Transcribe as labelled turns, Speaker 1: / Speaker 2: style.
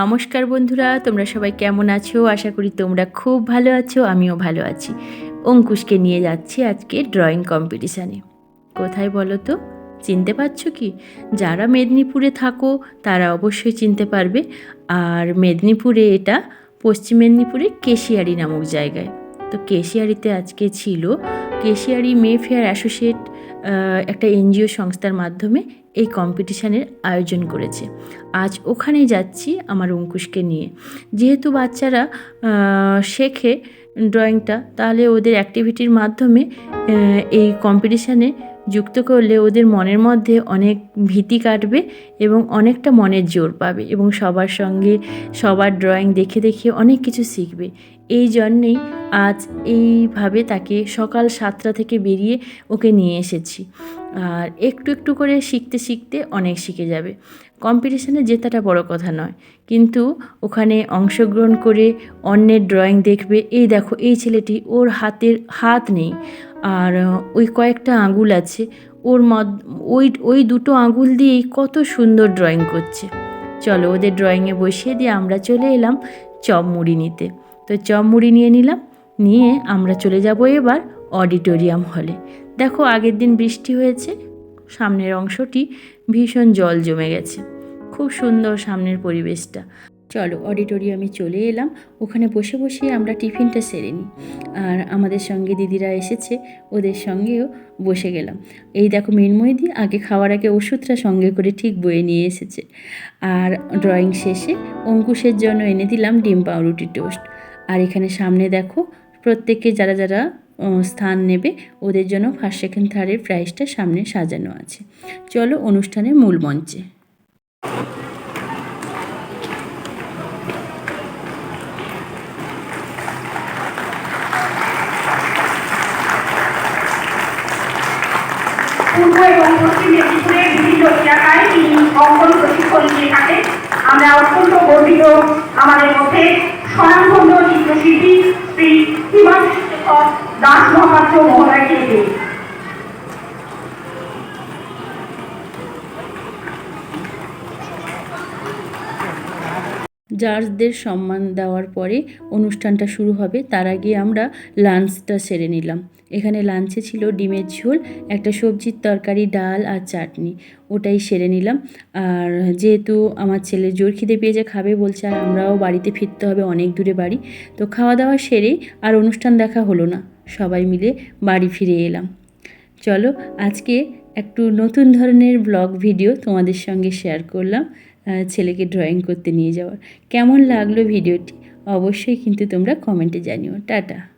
Speaker 1: নমস্কার বন্ধুরা, তোমরা সবাই কেমন আছো? আশা করি তোমরা খুব ভালো আছো, আমিও ভালো আছি। অঙ্কুশকে নিয়ে যাচ্ছি আজকে ড্রয়িং কম্পিটিশানে কোথায় বলো তো? চিনতে পারছ কি? যারা মেদিনীপুরে থাকো, তারা অবশ্যই চিনতে পারবে। আর মেদিনীপুরে এটা পশ্চিম মেদিনীপুরে কেশিয়ারি নামক জায়গায়। তো কেশিয়ারিতে আজকে ছিল, কেশিয়ারি মে ফেয়ার অ্যাসোসিয়েট একটা এনজিও সংস্থার মাধ্যমে এই কম্পিটিশানের আয়োজন করেছে। আজ ওখানেই যাচ্ছি আমার অঙ্কুশকে নিয়ে। যেহেতু বাচ্চারা শেখে ড্রয়িংটা, তাহলে ওদের অ্যাক্টিভিটির মাধ্যমে এই কম্পিটিশানে যুক্ত করলে ওদের মনের মধ্যে অনেক ভীতি কাটবে এবং অনেকটা মনের জোর পাবে এবং সবার সঙ্গে সবার ড্রয়িং দেখে দেখে অনেক কিছু শিখবে। এই জন্যেই আজ এইভাবে তাকে সকাল সাতটা থেকে বেরিয়ে ওকে নিয়ে এসেছি। আর একটু একটু করে শিখতে শিখতে অনেক শিখে যাবে। কম্পিটিশানে জেতাটা বড় কথা নয়। কিন্তু ওখানে অংশগ্রহণ করে অন্যের ড্রয়িং দেখবে, এই দেখো, এই ছেলেটি ওর হাতের হাত নেই। আর ওই কয়েকটা আঙুল আছে, ওর মদ, ওই ওই দুটো আঙুল দিয়েই কত সুন্দর ড্রয়িং করছে। চলো ওদের ড্রয়িংয়ে বসিয়ে দিয়ে আমরা চলে এলাম চপ মুড়ি নিতে। তো চপ মুড়ি নিয়ে নিলাম, নিয়ে আমরা চলে যাব এবার অডিটোরিয়াম হলে। দেখো আগের দিন বৃষ্টি হয়েছে, সামনের অংশটি ভীষণ জল জমে গেছে। খুব সুন্দর সামনের পরিবেশটা। চলো অডিটোরিয়ামে চলে এলাম, ওখানে বসে বসে আমরা টিফিনটা সেরে নিই। আর আমাদের সঙ্গে দিদিরা এসেছে, ওদের সঙ্গেও বসে গেলাম। এই দেখো মৃন্ময়দি আগে খাওয়ার আগে ওষুধটা সঙ্গে করে ঠিক বয়ে নিয়ে এসেছে। আর ড্রয়িং শেষে অঙ্কুশের জন্য এনে দিলাম ডিম পাউরুটি টোস্ট। আর এখানে সামনে দেখো, প্রত্যেকে যারা যারা স্থান নেবে, ওদের জন্য ফার্স্ট সেকেন্ড থার্ডের প্রাইজটা সামনে সাজানো আছে। চলো অনুষ্ঠানের মূল মঞ্চে।
Speaker 2: অঙ্কন প্রশিক্ষণ দিয়ে থাকেন আমরা অত্যন্ত গর্বিত আমাদের মধ্যে স্বনামধন্য চিত্রশিল্পী শ্রী হিমাংশু দাস মহাপাত্র মহোদয়কে
Speaker 1: জাজদের সম্মান দেওয়ার পরে অনুষ্ঠানটা শুরু হবে, তার আগে আমরা লাঞ্চটা সেরে নিলাম। এখানে লাঞ্চে ছিল ডিমের ঝোল, একটা সবজির তরকারি, ডাল আর চাটনি। ওটাই সেরে নিলাম। আর যেহেতু আমার ছেলে জোর খিদে পেয়েছে, খাবে বলছে, আর আমরাও বাড়িতে ফিরতে হবে, অনেক দূরে বাড়ি। তো খাওয়া দাওয়া সেরে আর অনুষ্ঠান দেখা হলো না। সবাই মিলে বাড়ি ফিরে এলাম। চলো, আজকে একটু নতুন ধরনের ব্লগ ভিডিও তোমাদের সঙ্গে শেয়ার করলাম। ছেলেকে ড্রয়িং করতে নিয়ে যাওয়ার। কেমন লাগল ভিডিওটি? অবশ্যই কিন্তু তোমরা কমেন্টে জানিও। টাটা।